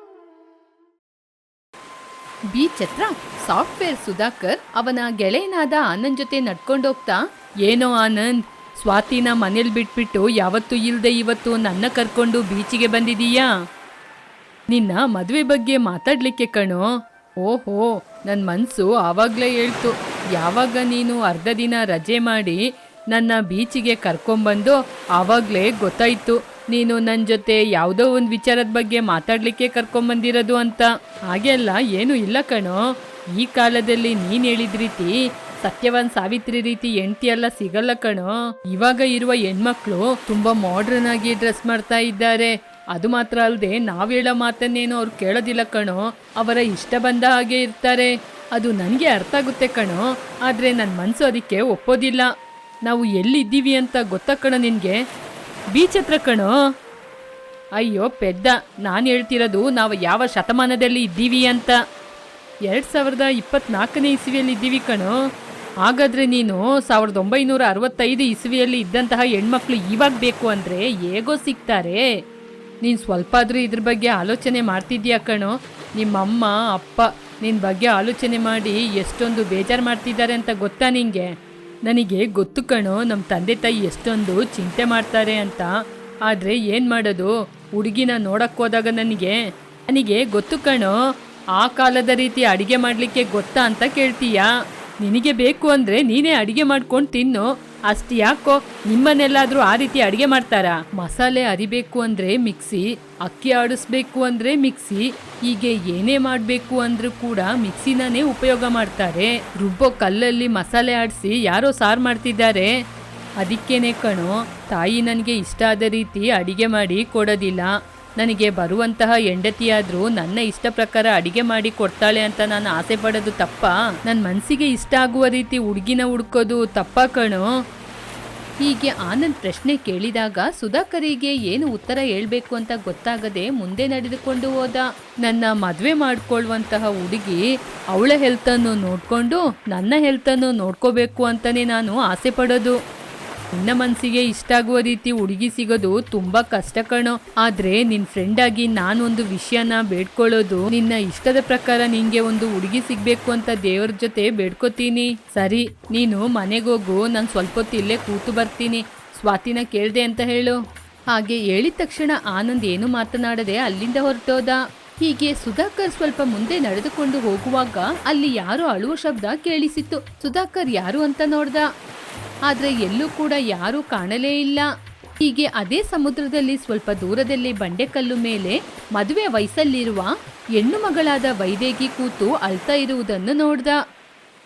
ಬೀಚ್ ಹತ್ರ ಸಾಫ್ಟ್ವೇರ್ ಸುಧಾಕರ್ ಅವನ ಗೆಳೆಯನಾದ ಆನಂದ್ ಜೊತೆ ನಡ್ಕೊಂಡೋಗ್ತಾ, ಏನೋ ಆನಂದ್, ಸ್ವಾತಿನ ಮನೇಲಿ ಬಿಟ್ಬಿಟ್ಟು ಯಾವತ್ತೂ ಇಲ್ಲದೆ ಇವತ್ತು ನನ್ನ ಕರ್ಕೊಂಡು ಬೀಚಿಗೆ ಬಂದಿದೀಯಾ? ನಿನ್ನ ಮದುವೆ ಬಗ್ಗೆ ಮಾತಾಡ್ಲಿಕ್ಕೆ ಕಣೋ. ಓಹೋ ನನ್ನ ಮನಸ್ಸು ಆವಾಗಲೇ ಹೇಳ್ತು. ಯಾವಾಗ ನೀನು ಅರ್ಧ ದಿನ ರಜೆ ಮಾಡಿ ನನ್ನ ಬೀಚಿಗೆ ಕರ್ಕೊಂಬಂದು ಆವಾಗಲೇ ಗೊತ್ತಾಯ್ತು. ನೀನು ನನ್ನ ಜೊತೆ ಯಾವುದೋ ಒಂದು ವಿಚಾರದ ಬಗ್ಗೆ ಮಾತಾಡ್ಲಿಕ್ಕೆ ಕರ್ಕೊಂಬಂದಿರೋದು ಅಂತ. ಹಾಗೆಲ್ಲ ಏನೂ ಇಲ್ಲ ಕಣೋ. ಈ ಕಾಲದಲ್ಲಿ ನೀನು ಹೇಳಿದ ರೀತಿ, ಸತ್ಯವಾನ್ ಸಾವಿತ್ರಿ ರೀತಿ ಹೆಂಡತಿ ಎಲ್ಲ ಸಿಗಲ್ಲ ಕಣೋ. ಇವಾಗ ಇರುವ ಹೆಣ್ಮಕ್ಳು ತುಂಬಾ ಮಾಡ್ರನ್ ಆಗಿ ಡ್ರೆಸ್ ಮಾಡ್ತಾ ಇದ್ದಾರೆ. ಅದು ಮಾತ್ರ ಅಲ್ಲದೆ ನಾವ್ ಹೇಳೋ ಮಾತನ್ನೇನು ಅವ್ರು ಕೇಳೋದಿಲ್ಲ ಕಣೋ. ಅವರ ಇಷ್ಟ ಬಂದ ಹಾಗೆ ಇರ್ತಾರೆ. ಅದು ನನಗೆ ಅರ್ಥ ಆಗುತ್ತೆ ಕಣೋ. ಆದ್ರೆ ನನ್ನ ಮನಸ್ಸು ಅದಕ್ಕೆ ಒಪ್ಪೋದಿಲ್ಲ. ನಾವು ಎಲ್ಲಿದ್ದೀವಿ ಅಂತ ಗೊತ್ತಾ ಕಣೋ ನಿನಗೆ? ಬೀಚ್ ಹತ್ರ ಕಣೋ. ಅಯ್ಯೋ ಪೆದ್ದ, ನಾನು ಹೇಳ್ತಿರೋದು ನಾವು ಯಾವ ಶತಮಾನದಲ್ಲಿ ಇದ್ದೀವಿ ಅಂತ. ಎರಡು ಸಾವಿರದ ಇಪ್ಪತ್ನಾಲ್ಕನೇ ಇಸ್ವಿಯಲ್ಲಿ ಇದ್ದೀವಿ ಕಣೋ. ಹಾಗಾದ್ರೆ ನೀನು ಸಾವಿರದ ಒಂಬೈನೂರ ಅರವತ್ತೈದು ಇಸ್ವಿಯಲ್ಲಿ ಇದ್ದಂತಹ ಹೆಣ್ಮಕ್ಳು ಇವಾಗ ಬೇಕು ಅಂದರೆ ಹೇಗೋ ಸಿಗ್ತಾರೆ. ನೀನು ಸ್ವಲ್ಪ ಆದರೂ ಇದ್ರ ಬಗ್ಗೆ ಆಲೋಚನೆ ಮಾಡ್ತಿದ್ಯಾ ಕಣೋ? ನಿಮ್ಮಮ್ಮ, ಅಪ್ಪ ನಿನ್ನ ಬಗ್ಗೆ ಆಲೋಚನೆ ಮಾಡಿ ಎಷ್ಟೊಂದು ಬೇಜಾರು ಮಾಡ್ತಿದ್ದಾರೆ ಅಂತ ಗೊತ್ತಾ ನಿಂಗೆ? ನನಗೆ ಗೊತ್ತು ಕಣೋ ನಮ್ಮ ತಂದೆ ತಾಯಿ ಎಷ್ಟೊಂದು ಚಿಂತೆ ಮಾಡ್ತಾರೆ ಅಂತ. ಆದರೆ ಏನು ಮಾಡೋದು? ಹುಡುಗಿನ ನೋಡಕ್ಕೆ ಹೋದಾಗ ನನಗೆ ನನಗೆ ಗೊತ್ತು ಕಣೋ, ಆ ಕಾಲದ ರೀತಿ ಅಡುಗೆ ಮಾಡಲಿಕ್ಕೆ ಗೊತ್ತಾ ಅಂತ ಕೇಳ್ತೀಯಾ? ನಿನಗೆ ಬೇಕು ಅಂದರೆ ನೀನೇ ಅಡುಗೆ ಮಾಡ್ಕೊಂಡು ತಿನ್ನು. ಅಷ್ಟು ಯಾಕೋ ನಿಮ್ಮನ್ನೆಲ್ಲಾದರೂ ಆ ರೀತಿ ಅಡಿಗೆ ಮಾಡ್ತಾರಾ? ಮಸಾಲೆ ಅರಿಬೇಕು ಅಂದ್ರೆ ಮಿಕ್ಸಿ, ಅಕ್ಕಿ ಆಡಿಸ್ಬೇಕು ಅಂದ್ರೆ ಮಿಕ್ಸಿ, ಹೀಗೆ ಏನೇ ಮಾಡಬೇಕು ಅಂದ್ರೂ ಕೂಡ ಮಿಕ್ಸಿನೇ ಉಪಯೋಗ ಮಾಡ್ತಾರೆ. ರುಬ್ಬೋ ಕಲ್ಲಲ್ಲಿ ಮಸಾಲೆ ಆಡಿಸಿ ಯಾರೋ ಸಾರು ಮಾಡ್ತಿದ್ದಾರೆ. ಅದಕ್ಕೇನೆ ಕಣೋ, ತಾಯಿ ನನಗೆ ಇಷ್ಟ ಆದ ರೀತಿ ಅಡಿಗೆ ಮಾಡಿ ಕೊಡೋದಿಲ್ಲ. ನನಗೆ ಬರುವಂತಹ ಹೆಂಡತಿಯಾದ್ರೂ ನನ್ನ ಇಷ್ಟ ಪ್ರಕಾರ ಅಡಿಗೆ ಮಾಡಿ ಕೊಡ್ತಾಳೆ ಅಂತ ನಾನು ಆಸೆ ಪಡೋದು ತಪ್ಪ? ನನ್ನ ಮನಸ್ಸಿಗೆ ಇಷ್ಟ ಆಗುವ ರೀತಿ ಹುಡುಗಿನ ಹುಡ್ಕೋದು ತಪ್ಪ ಕಣು? ಹೀಗೆ ಆನಂದ್ ಪ್ರಶ್ನೆ ಕೇಳಿದಾಗ ಸುಧಾಕರಿಗೆ ಏನು ಉತ್ತರ ಹೇಳಬೇಕು ಅಂತ ಗೊತ್ತಾಗದೆ ಮುಂದೆ ನಡೆದುಕೊಂಡು ಹೋದ. ನನ್ನ ಮದುವೆ ಮಾಡ್ಕೊಳ್ಳುವಂತಹ ಹುಡುಗಿ ಅವಳ ಹೆಲ್ತನ್ನು ನೋಡ್ಕೊಂಡು ನನ್ನ ಹೆಲ್ತನ್ನು ನೋಡ್ಕೋಬೇಕು ಅಂತಲೇ ನಾನು ಆಸೆ ಪಡೋದು. ನಿನ್ನ ಮನಸ್ಸಿಗೆ ಇಷ್ಟ ಆಗುವ ರೀತಿ ಹುಡುಗಿ ಸಿಗೋದು ತುಂಬಾ ಕಷ್ಟ ಕಣೋ. ಆದ್ರೆ ನಿನ್ ಫ್ರೆಂಡ್ ಆಗಿ ನಾನೊಂದು ವಿಷಯನ ಬೇಡ್ಕೊಳ್ಳೋದು ನಿನ್ನ ಇಷ್ಟದ ಪ್ರಕಾರ ನಿಂಗೆ ಒಂದು ಹುಡುಗಿ ಸಿಗ್ಬೇಕು ಅಂತ ದೇವ್ರ ಜೊತೆ ಬೇಡ್ಕೋತೀನಿ. ಸರಿ, ನೀನು ಮನೆಗೋಗು ನಾನು ಸ್ವಲ್ಪ ಹೊತ್ತು ಇಲ್ಲೇ ಕೂತು ಬರ್ತೀನಿ. ಸ್ವಾತಿನ ಕೇಳ್ದೆ ಅಂತ ಹೇಳು. ಹಾಗೆ ಹೇಳಿದ ತಕ್ಷಣ ಆನಂದ್ ಏನು ಮಾತನಾಡದೆ ಅಲ್ಲಿಂದ ಹೊರಟೋದ. ಹೀಗೆ ಸುಧಾಕರ್ ಸ್ವಲ್ಪ ಮುಂದೆ ನಡೆದುಕೊಂಡು ಹೋಗುವಾಗ ಅಲ್ಲಿ ಯಾರೋ ಅಳುವ ಶಬ್ದ ಕೇಳಿಸಿತ್ತು. ಸುಧಾಕರ್ ಯಾರು ಅಂತ ನೋಡ್ದ. ಆದ್ರೆ ಎಲ್ಲೂ ಕೂಡ ಯಾರೂ ಕಾಣಲೇ ಇಲ್ಲ. ಹೀಗೆ ಅದೇ ಸಮುದ್ರದಲ್ಲಿ ಸ್ವಲ್ಪ ದೂರದಲ್ಲಿ ಬಂಡೆಕಲ್ಲು ಮೇಲೆ ಮದುವೆ ವಯಸ್ಸಲ್ಲಿರುವ ಹೆಣ್ಣು ಮಗಳಾದ ವೈದೇಗಿ ಕೂತು ಅಳ್ತಾ ಇರುವುದನ್ನು ನೋಡ್ದ.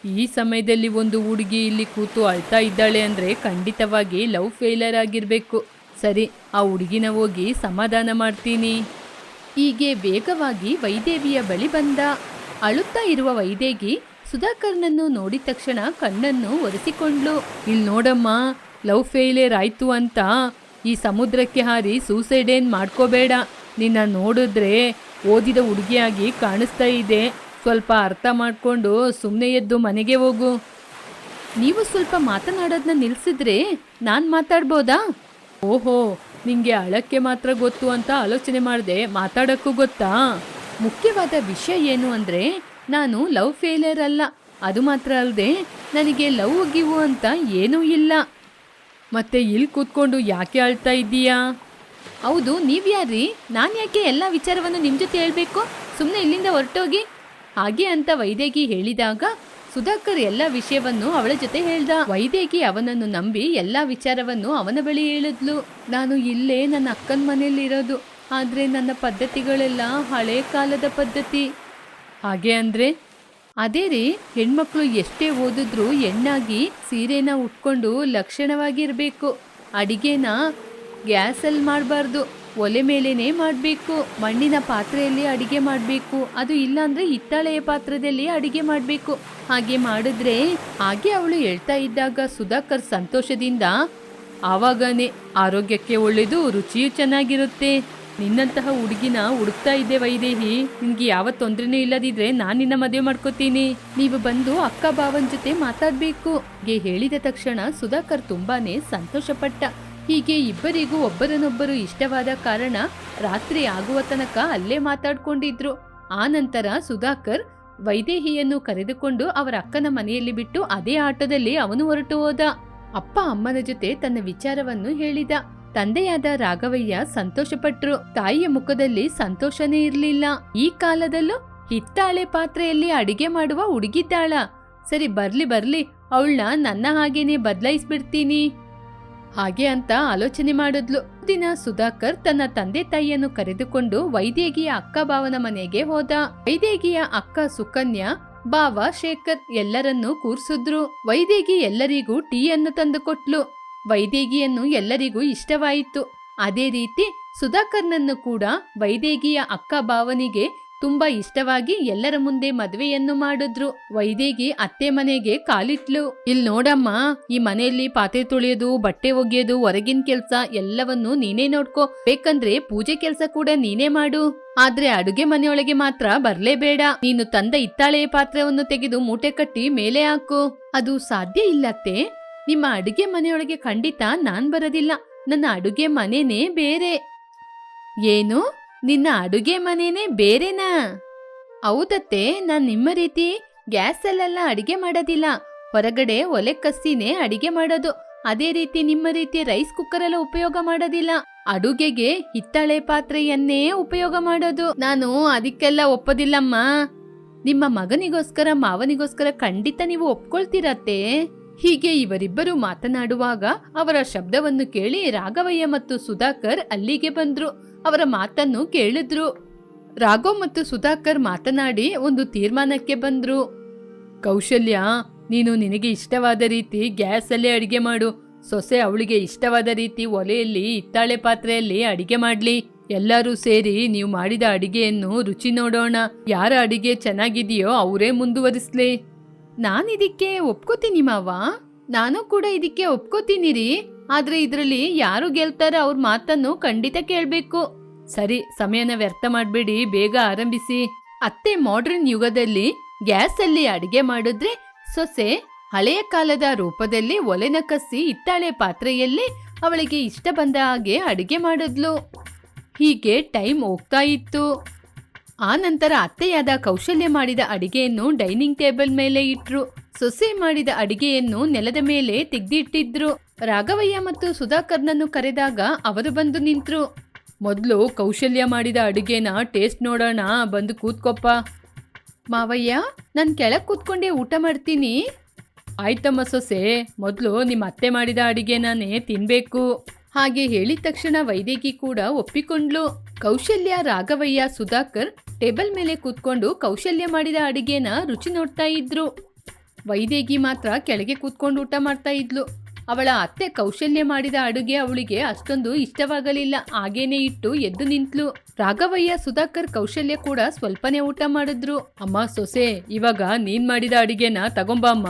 ಈ ಸಮಯದಲ್ಲಿ ಒಂದು ಹುಡುಗಿ ಇಲ್ಲಿ ಕೂತು ಅಳ್ತಾ ಇದ್ದಾಳೆ ಅಂದರೆ ಖಂಡಿತವಾಗಿ ಲವ್ ಫೇಲರ್ ಆಗಿರಬೇಕು. ಸರಿ, ಆ ಹುಡುಗಿನ ಹೋಗಿ ಸಮಾಧಾನ ಮಾಡ್ತೀನಿ. ಹೀಗೆ ವೇಗವಾಗಿ ವೈದೇವಿಯ ಬಳಿ ಬಂದ. ಅಳುತ್ತಾ ಇರುವ ವೈದೇಗಿ ಸುಧಾಕರ್ನನ್ನು ನೋಡಿದ ತಕ್ಷಣ ಕಣ್ಣನ್ನು ಒರೆಸಿಕೊಂಡ್ಲು ಇಲ್ಲಿ ನೋಡಮ್ಮ, ಲವ್ ಫೇಲಿಯರ್ ಆಯ್ತು ಅಂತ. ಈ ಸಮುದ್ರಕ್ಕೆ ಹಾರಿ ಸೂಸೈಡ್ ಏನ್ ಮಾಡ್ಕೋಬೇಡ. ನಿನ್ನ ನೋಡಿದ್ರೆ ಓದಿದ ಹುಡುಗಿಯಾಗಿ ಕಾಣಿಸ್ತಾ ಇದೆ. ಸ್ವಲ್ಪ ಅರ್ಥ ಮಾಡಿಕೊಂಡು ಸುಮ್ಮನೆ ಎದ್ದು ಮನೆಗೆ ಹೋಗು. ನೀವು ಸ್ವಲ್ಪ ಮಾತನಾಡೋದನ್ನ ನಿಲ್ಲಿಸಿದ್ರೆ ನಾನು ಮಾತಾಡ್ಬೋದಾ? ಓಹೋ ನಿಮಗೆ ಅಳಕ್ಕೆ ಮಾತ್ರ ಗೊತ್ತು ಅಂತ ಆಲೋಚನೆ ಮಾಡಿದೆ ಮಾತಾಡೋಕ್ಕೂ ಗೊತ್ತಾ? ಮುಖ್ಯವಾದ ವಿಷಯ ಏನು ಅಂದರೆ ನಾನು ಲವ್ ಫೇಲಿಯರ್ ಅಲ್ಲ. ಅದು ಮಾತ್ರ ಅಲ್ಲದೆ ನನಗೆ ಲವ್ ಗಿವು ಅಂತ ಏನೂ ಇಲ್ಲ. ಮತ್ತೆ ಇಲ್ಲಿ ಕೂತ್ಕೊಂಡು ಯಾಕೆ ಅಳ್ತಾ ಇದ್ದೀಯಾ? ಹೌದು, ನೀವು ನೀವ್ಯಾರ್ರಿ ನಾನು ಯಾಕೆ ಎಲ್ಲ ವಿಚಾರವನ್ನು ನಿಮ್ಮ ಜೊತೆ ಹೇಳಬೇಕು? ಸುಮ್ಮನೆ ಇಲ್ಲಿಂದ ಹೊರಟೋಗಿ? ಹಾಗೆ ಅಂತ ವೈದೇಗಿ ಹೇಳಿದಾಗ ಸುಧಾಕರ್ ಎಲ್ಲ ವಿಷಯವನ್ನು ಅವಳ ಜೊತೆ ಹೇಳ್ದ. ವೈದೇಗಿ ಅವನನ್ನು ನಂಬಿ ಎಲ್ಲ ವಿಚಾರವನ್ನು ಅವನ ಬಳಿ ಹೇಳಿದ್ಲು. ನಾನು ಇಲ್ಲೇ ನನ್ನ ಅಕ್ಕನ ಮನೆಯಲ್ಲಿರೋದು. ಆದ್ರೆ ನನ್ನ ಪದ್ಧತಿಗಳೆಲ್ಲ ಹಳೆ ಕಾಲದ ಪದ್ಧತಿ. ಹಾಗೆ ಅಂದ್ರೆ? ಅದೇ ರೀ, ಹೆಣ್ಮಕ್ಳು ಎಷ್ಟೇ ಓದಿದ್ರು ಹೆಣ್ಣಾಗಿ ಸೀರೆನ ಉಟ್ಕೊಂಡು ಲಕ್ಷಣವಾಗಿರ್ಬೇಕು. ಅಡಿಗೆನ ಗ್ಯಾಸಲ್ಲಿ ಮಾಡಬಾರ್ದು, ಒಲೆ ಮೇಲೇನೆ ಮಾಡಬೇಕು. ಮಣ್ಣಿನ ಪಾತ್ರೆಯಲ್ಲಿ ಅಡಿಗೆ ಮಾಡಬೇಕು. ಅದು ಇಲ್ಲಾಂದ್ರೆ ಹಿತ್ತಾಳೆಯ ಪಾತ್ರದಲ್ಲಿ ಅಡಿಗೆ ಮಾಡಬೇಕು. ಹಾಗೆ ಮಾಡಿದ್ರೆ ಹಾಗೆ ಅವಳು ಹೇಳ್ತಾ ಇದ್ದಾಗ ಸುಧಾಕರ್ ಸಂತೋಷದಿಂದ, ಆವಾಗನೇ ಆರೋಗ್ಯಕ್ಕೆ ಒಳ್ಳೆಯದು, ರುಚಿಯೂ ಚೆನ್ನಾಗಿರುತ್ತೆ. ನಿನ್ನಂತಹ ಹುಡುಗಿನ ಹುಡುಕ್ತಾ ಇದ್ದೆ ವೈದೇಹಿ. ನಿನ್ಗೆ ಯಾವ ತೊಂದರೆನೂ ಇಲ್ಲದಿದ್ರೆ ನಾನು ನಿನ್ನ ಮದುವೆ ಮಾಡ್ಕೋತೀನಿ. ನೀವು ಬಂದು ಅಕ್ಕ ಭಾವನ್ ಜೊತೆ ಮಾತಾಡ್ಬೇಕು. ಗೆ ಹೇಳಿದ ತಕ್ಷಣ ಸುಧಾಕರ್ ತುಂಬಾನೇ ಸಂತೋಷಪಟ್ಟ. ಹೀಗೆ ಇಬ್ಬರಿಗೂ ಒಬ್ಬರನ್ನೊಬ್ಬರು ಇಷ್ಟವಾದ ಕಾರಣ ರಾತ್ರಿ ಆಗುವ ತನಕ ಅಲ್ಲೇ ಮಾತಾಡ್ಕೊಂಡಿದ್ರು. ಆ ನಂತರ ಸುಧಾಕರ್ ವೈದೇಹಿಯನ್ನು ಕರೆದುಕೊಂಡು ಅವರ ಅಕ್ಕನ ಮನೆಯಲ್ಲಿ ಬಿಟ್ಟು ಅದೇ ಆಟೋದಲ್ಲಿ ಅವನು ಹೊರಟು ಹೋದ. ಅಪ್ಪ ಅಮ್ಮನ ಜೊತೆ ತನ್ನ ವಿಚಾರವನ್ನು ಹೇಳಿದ. ತಂದೆಯಾದ ರಾಘವಯ್ಯ ಸಂತೋಷಪಟ್ರು, ತಾಯಿಯ ಮುಖದಲ್ಲಿ ಸಂತೋಷನೇ ಇರ್ಲಿಲ್ಲ. ಈ ಕಾಲದಲ್ಲೂ ಹಿತ್ತಾಳೆ ಪಾತ್ರೆಯಲ್ಲಿ ಅಡಿಗೆ ಮಾಡುವ ಹುಡುಗಿದ್ದಾಳ. ಸರಿ, ಬರ್ಲಿ ಬರ್ಲಿ, ಅವಳನ್ನ ನನ್ನ ಹಾಗೇನೆ ಬದಲಾಯಿಸ್ಬಿಡ್ತೀನಿ. ಹಾಗೆ ಅಂತ ಆಲೋಚನೆ ಮಾಡಿದ್ಲು. ದಿನ ಸುಧಾಕರ್ ತನ್ನ ತಂದೆ ತಾಯಿಯನ್ನು ಕರೆದುಕೊಂಡು ವೈದೇಗಿಯ ಅಕ್ಕ ಭಾವನ ಮನೆಗೆ ಹೋದ. ವೈದೇಗಿಯ ಅಕ್ಕ ಸುಕನ್ಯಾ ಬಾವ ಶೇಖರ್ ಎಲ್ಲರನ್ನೂ ಕೂರ್ಸಿದ್ರು. ವೈದೇಗಿ ಎಲ್ಲರಿಗೂ ಟೀಯನ್ನು ತಂದುಕೊಟ್ಲು. ವೈದೇಗಿಯನ್ನು ಎಲ್ಲರಿಗೂ ಇಷ್ಟವಾಯಿತು. ಅದೇ ರೀತಿ ಸುಧಾಕರ್ನನ್ನು ಕೂಡ ವೈದೇಗಿಯ ಅಕ್ಕ ಭಾವನಿಗೆ ತುಂಬಾ ಇಷ್ಟವಾಗಿ ಎಲ್ಲರ ಮುಂದೆ ಮದುವೆಯನ್ನು ಮಾಡಿದ್ರು. ವೈದೇಗಿ ಅತ್ತೆ ಮನೆಗೆ ಕಾಲಿಟ್ಲು. ಇಲ್ಲಿ ನೋಡಮ್ಮ, ಈ ಮನೆಯಲ್ಲಿ ಪಾತ್ರೆ ತೊಳೆಯೋದು, ಬಟ್ಟೆ ಒಗೆಯೋದು, ಹೊರಗಿನ ಕೆಲ್ಸ ಎಲ್ಲವನ್ನು ನೀನೇ ನೋಡ್ಕೋ. ಬೇಕಂದ್ರೆ ಪೂಜೆ ಕೆಲ್ಸ ಕೂಡ ನೀನೇ ಮಾಡು. ಆದ್ರೆ ಅಡುಗೆ ಮನೆಯೊಳಗೆ ಮಾತ್ರ ಬರ್ಲೇಬೇಡ. ನೀನು ತಂದ ಇತ್ತಾಳೆಯ ಪಾತ್ರವನ್ನು ತೆಗೆದು ಮೂಟೆ ಕಟ್ಟಿ ಮೇಲೆ ಹಾಕು. ಅದು ಸಾಧ್ಯ ಇಲ್ಲತ್ತೆ ನಿಮ್ಮ ಅಡುಗೆ ಮನೆಯೊಳಗೆ ಖಂಡಿತ ನಾನ್ ಬರೋದಿಲ್ಲ. ನನ್ನ ಅಡುಗೆ ಮನೆನೇ ಬೇರೆ. ಏನು? ನಿನ್ನ ಅಡುಗೆ ಮನೆನೇ ಬೇರೆನಾ? ಹೌದತ್ತೆ, ನಾನ್ ನಿಮ್ಮ ರೀತಿ ಗ್ಯಾಸಲ್ಲೆಲ್ಲ ಅಡಿಗೆ ಮಾಡೋದಿಲ್ಲ. ಹೊರಗಡೆ ಒಲೆ ಕಸ್ಸಿನೇ ಅಡಿಗೆ ಮಾಡೋದು. ಅದೇ ರೀತಿ ನಿಮ್ಮ ರೀತಿ ರೈಸ್ ಕುಕ್ಕರ್ ಎಲ್ಲ ಉಪಯೋಗ ಮಾಡೋದಿಲ್ಲ. ಅಡುಗೆಗೆ ಹಿತ್ತಾಳೆ ಪಾತ್ರೆಯನ್ನೇ ಉಪಯೋಗ ಮಾಡೋದು. ನಾನು ಅದಕ್ಕೆಲ್ಲ ಒಪ್ಪೋದಿಲ್ಲಮ್ಮ. ನಿಮ್ಮ ಮಗನಿಗೋಸ್ಕರ, ಮಾವನಿಗೋಸ್ಕರ ಖಂಡಿತ ನೀವು ಒಪ್ಕೊಳ್ತೀರತ್ತೆ. ಹೀಗೆ ಇವರಿಬ್ಬರು ಮಾತನಾಡುವಾಗ ಅವರ ಶಬ್ದವನ್ನು ಕೇಳಿ ರಾಘವಯ್ಯ ಮತ್ತು ಸುಧಾಕರ್ ಅಲ್ಲಿಗೆ ಬಂದ್ರು. ಅವರ ಮಾತನ್ನು ಕೇಳಿದ್ರು. ರಾಘವ್ ಮತ್ತು ಸುಧಾಕರ್ ಮಾತನಾಡಿ ಒಂದು ತೀರ್ಮಾನಕ್ಕೆ ಬಂದ್ರು. ಕೌಶಲ್ಯ, ನೀನು ನಿನಗೆ ಇಷ್ಟವಾದ ರೀತಿ ಗ್ಯಾಸಲ್ಲೇ ಅಡಿಗೆ ಮಾಡು. ಸೊಸೆ ಅವಳಿಗೆ ಇಷ್ಟವಾದ ರೀತಿ ಒಲೆಯಲ್ಲಿ, ಹಿತ್ತಾಳೆ ಪಾತ್ರೆಯಲ್ಲಿ ಅಡಿಗೆ ಮಾಡ್ಲಿ. ಎಲ್ಲರೂ ಸೇರಿ ನೀವು ಮಾಡಿದ ಅಡಿಗೆಯನ್ನು ರುಚಿ ನೋಡೋಣ. ಯಾರ ಅಡಿಗೆ ಚೆನ್ನಾಗಿದೆಯೋ ಅವರೇ ಮುಂದುವರಿಸ್ಲಿ. ನಾನಿದಕ್ಕೆ ಒಪ್ಕೋತೀನಿ ಮಾವ. ನಾನು ಕೂಡ ಇದಕ್ಕೆ ಒಪ್ಕೋತೀನಿ ರೀ ಆದ್ರೆ ಇದರಲ್ಲಿ ಯಾರು ಗೆಲ್ತಾರ ಅವ್ರ ಮಾತನ್ನು ಖಂಡಿತ ಕೇಳಬೇಕು. ಸರಿ, ಸಮಯನ ವ್ಯರ್ಥ ಮಾಡಬೇಡಿ, ಬೇಗ ಆರಂಭಿಸಿ. ಅತ್ತೆ ಮಾಡ್ರನ್ ಯುಗದಲ್ಲಿ ಗ್ಯಾಸ್ ಅಲ್ಲಿ ಅಡಿಗೆ ಮಾಡಿದ್ರೆ ಸೊಸೆ ಹಳೆಯ ಕಾಲದ ರೂಪದಲ್ಲಿ ಒಲೆನ ಕಸಿ ಇತ್ತಾಳೆ ಪಾತ್ರೆಯಲ್ಲಿ ಅವಳಿಗೆ ಇಷ್ಟ ಬಂದ ಹಾಗೆ ಅಡಿಗೆ ಮಾಡಿದ್ಲು. ಹೀಗೆ ಟೈಮ್ ಹೋಗ್ತಾ ಇತ್ತು. ಆ ನಂತರ ಅತ್ತೆಯಾದ ಕೌಶಲ್ಯ ಮಾಡಿದ ಅಡಿಗೆಯನ್ನು ಡೈನಿಂಗ್ ಟೇಬಲ್ ಮೇಲೆ ಇಟ್ರು. ಸೊಸೆ ಮಾಡಿದ ಅಡಿಗೆಯನ್ನು ನೆಲದ ಮೇಲೆ ತೆಗ್ದಿಟ್ಟಿದ್ರು. ರಾಘವಯ್ಯ ಮತ್ತು ಸುಧಾಕರ್ನನ್ನು ಕರೆದಾಗ ಅವರು ಬಂದು ನಿಂತ್ರು. ಮೊದಲು ಕೌಶಲ್ಯ ಮಾಡಿದ ಅಡಿಗೆನ ಟೇಸ್ಟ್ ನೋಡೋಣ, ಬಂದು ಕೂತ್ಕೊಪ್ಪ. ಮಾವಯ್ಯ, ನಾನು ಕೆಳಗೆ ಕೂತ್ಕೊಂಡೇ ಊಟ ಮಾಡ್ತೀನಿ. ಆಯ್ತಮ್ಮ ಸೊಸೆ, ಮೊದಲು ನಿಮ್ಮ ಅತ್ತೆ ಮಾಡಿದ ಅಡಿಗೆನೇ ತಿನ್ಬೇಕು. ಹಾಗೆ ಹೇಳಿದ ತಕ್ಷಣ ವೈದ್ಯಕಿ ಕೂಡ ಒಪ್ಪಿಕೊಂಡ್ಲು ಕೌಶಲ್ಯ ರಾಘವಯ್ಯ ಸುಧಾಕರ್ ಟೇಬಲ್ ಮೇಲೆ ಕೂತ್ಕೊಂಡು ಕೌಶಲ್ಯ ಮಾಡಿದ ಅಡಿಗೆನ ರುಚಿ ನೋಡ್ತಾ ಇದ್ರು. ವೈದೇಗಿ ಮಾತ್ರ ಕೆಳಗೆ ಕೂತ್ಕೊಂಡು ಊಟ ಮಾಡ್ತಾ ಇದ್ಲು. ಅವಳ ಅತ್ತೆ ಕೌಶಲ್ಯ ಮಾಡಿದ ಅಡುಗೆ ಅವಳಿಗೆ ಅಷ್ಟೊಂದು ಇಷ್ಟವಾಗಲಿಲ್ಲ. ಹಾಗೇನೆ ಇಟ್ಟು ಎದ್ದು ನಿಂತ್ಲು. ರಾಘವಯ್ಯ ಸುಧಾಕರ್ ಕೌಶಲ್ಯ ಕೂಡ ಸ್ವಲ್ಪನೇ ಊಟ ಮಾಡಿದ್ರು. ಅಮ್ಮ, ಸೊಸೆ, ಇವಾಗ ನೀನ್ ಮಾಡಿದ ಅಡಿಗೆನ ತಗೊಂಬಮ್ಮ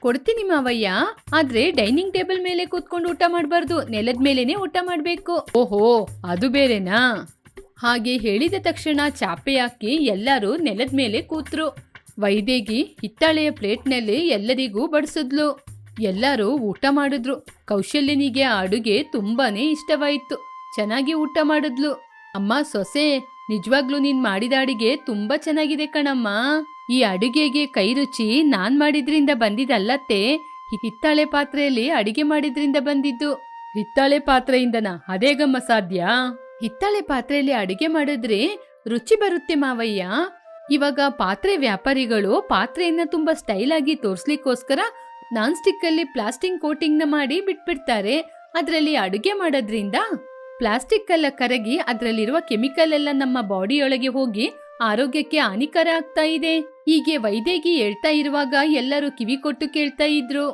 ಕೊಡ್ತೀನಿ ಮಾವಯ್ಯ. ಆದ್ರೆ ಡೈನಿಂಗ್ ಟೇಬಲ್ ಮೇಲೆ ಕೂತ್ಕೊಂಡು ಊಟ ಮಾಡಬಾರ್ದು. ನೆಲದ ಮೇಲೇನೆ ಊಟ ಮಾಡ್ಬೇಕು. ಓಹೋ, ಅದು ಬೇರೆನಾ? ಹಾಗೆ ಹೇಳಿದ ತಕ್ಷಣ ಚಾಪೆ ಹಾಕಿ ಎಲ್ಲರೂ ನೆಲದ ಮೇಲೆ ಕೂತ್ರು. ವೈದೇಗಿ ಹಿತ್ತಾಳೆಯ ಪ್ಲೇಟ್ನಲ್ಲಿ ಎಲ್ಲರಿಗೂ ಬಡಿಸಿದ್ಲು. ಎಲ್ಲರೂ ಊಟ ಮಾಡಿದ್ರು. ಕೌಶಲ್ಯನಿಗೆ ಅಡುಗೆ ತುಂಬಾನೇ ಇಷ್ಟವಾಯಿತು. ಚೆನ್ನಾಗಿ ಊಟ ಮಾಡಿದ್ಲು. ಅಮ್ಮ, ಸೊಸೆ, ನಿಜವಾಗ್ಲೂ ನೀನ್ ಮಾಡಿದ ಅಡುಗೆ ತುಂಬಾ ಚೆನ್ನಾಗಿದೆ ಕಣಮ್ಮ. ಈ ಅಡುಗೆಗೆ ಕೈ ರುಚಿ ನಾನ್ ಮಾಡಿದ್ರಿಂದ ಬಂದಿದ್ದಲ್ಲತ್ತೆ ಹಿತ್ತಾಳೆ ಪಾತ್ರೆಯಲ್ಲಿ ಅಡಿಗೆ ಮಾಡಿದ್ರಿಂದ ಬಂದಿದ್ದು. ಹಿತ್ತಾಳೆ ಪಾತ್ರೆಯಿಂದನಾ? ಅದೇಗಮ್ಮ ಸಾಧ್ಯ? ಹಿತ್ತಾಳೆ ಪಾತ್ರೆಯಲ್ಲಿ ಅಡುಗೆ ಮಾಡಿದ್ರೆ ರುಚಿ ಬರುತ್ತೆ ಮಾವಯ್ಯ. ಇವಾಗ ಪಾತ್ರೆ ವ್ಯಾಪಾರಿಗಳು ಪಾತ್ರೆಯನ್ನ ತುಂಬಾ ಸ್ಟೈಲ್ ಆಗಿ ತೋರ್ಸ್ಲಿಕ್ಕೋಸ್ಕರ ನಾನ್ ಸ್ಟಿಕ್ ಅಲ್ಲಿ ಪ್ಲಾಸ್ಟಿಕ್ ಕೋಟಿಂಗ್ನ ಮಾಡಿ ಬಿಟ್ಬಿಡ್ತಾರೆ. ಅದ್ರಲ್ಲಿ ಅಡುಗೆ ಮಾಡೋದ್ರಿಂದ ಪ್ಲಾಸ್ಟಿಕ್ ಎಲ್ಲ ಕರಗಿ ಅದ್ರಲ್ಲಿರುವ ಕೆಮಿಕಲ್ ಎಲ್ಲ ನಮ್ಮ ಬಾಡಿಯೊಳಗೆ ಹೋಗಿ ಆರೋಗ್ಯಕ್ಕೆ ಹಾನಿಕರ ಆಗ್ತಾ ಇದೆ. ಹೀಗೆ ವೈದ್ಯಗಿ ಹೇಳ್ತಾ ಇರುವಾಗ ಎಲ್ಲರೂ ಕಿವಿ ಕೊಟ್ಟು ಕೇಳ್ತಾ ಇದ್ರು.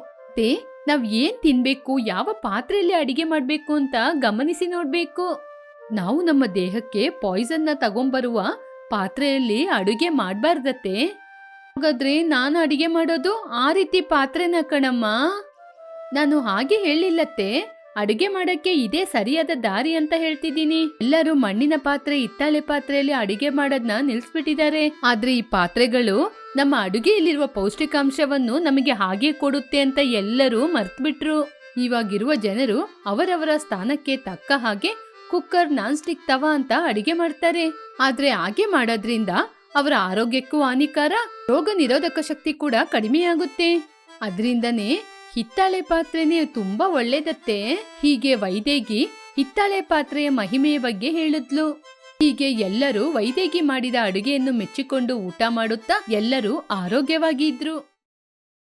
ನಾವ್ ಏನ್ ತಿನ್ಬೇಕು? ಯಾವ ಪಾತ್ರೆಯಲ್ಲಿ ಅಡಿಗೆ ಮಾಡ್ಬೇಕು ಅಂತ ಗಮನಿಸಿ ನೋಡ್ಬೇಕು. ನಾವು ನಮ್ಮ ದೇಹಕ್ಕೆ ಪಾಯ್ಸನ್ನ ತಗೊಂಬರುವ ಪಾತ್ರೆಯಲ್ಲಿ ಅಡುಗೆ ಮಾಡಬಾರ್ದತ್ತೆ. ಹಾಗಾದ್ರೆ ನಾನು ಅಡುಗೆ ಮಾಡೋದು ಆ ರೀತಿ ಪಾತ್ರೆನ ಕಣಮ್ಮ. ನಾನು ಹಾಗೆ ಹೇಳಿಲ್ಲತ್ತೆ. ಅಡುಗೆ ಮಾಡಕ್ಕೆ ಇದೇ ಸರಿಯಾದ ದಾರಿ ಅಂತ ಹೇಳ್ತಿದ್ದೀನಿ. ಎಲ್ಲರೂ ಮಣ್ಣಿನ ಪಾತ್ರೆ, ಹಿತ್ತಾಳೆ ಪಾತ್ರೆಯಲ್ಲಿ ಅಡುಗೆ ಮಾಡೋದನ್ನ ನಿಲ್ಸ್ಬಿಟ್ಟಿದ್ದಾರೆ. ಆದ್ರೆ ಈ ಪಾತ್ರೆಗಳು ನಮ್ಮ ಅಡುಗೆಯಲ್ಲಿರುವ ಪೌಷ್ಟಿಕಾಂಶವನ್ನು ನಮಗೆ ಹಾಗೆ ಕೊಡುತ್ತೆ ಅಂತ ಎಲ್ಲರೂ ಮರ್ತ್ಬಿಟ್ರು. ಇವಾಗಿರುವ ಜನರು ಅವರವರ ಸ್ಥಾನಕ್ಕೆ ತಕ್ಕ ಹಾಗೆ ಕುಕ್ಕರ್ ನಾನ್ ಸ್ಟಿಕ್ ತವಾ ಅಂತ ಅಡಿಗೆ ಮಾಡ್ತಾರೆ. ಆದ್ರೆ ಹಾಗೆ ಮಾಡೋದ್ರಿಂದ ಅವರ ಆರೋಗ್ಯಕ್ಕೂ ಹಾನಿಕಾರ, ರೋಗ ನಿರೋಧಕ ಶಕ್ತಿ ಕೂಡ ಕಡಿಮೆಯಾಗುತ್ತೆ ಅದ್ರಿಂದನೇ ಹಿತ್ತಾಳೆ ಪಾತ್ರೆನೇ ತುಂಬಾ ಒಳ್ಳೇದತ್ತೆ. ಹೀಗೆ ವೈದೇಗಿ ಹಿತ್ತಾಳೆ ಪಾತ್ರೆಯ ಮಹಿಮೆಯ ಬಗ್ಗೆ ಹೇಳಿದ್ಲು. ಹೀಗೆ ಎಲ್ಲರೂ ವೈದೇಗಿ ಮಾಡಿದ ಅಡುಗೆಯನ್ನು ಮೆಚ್ಚಿಕೊಂಡು ಊಟ ಮಾಡುತ್ತಾ ಎಲ್ಲರೂ ಆರೋಗ್ಯವಾಗಿ ಇದ್ರು.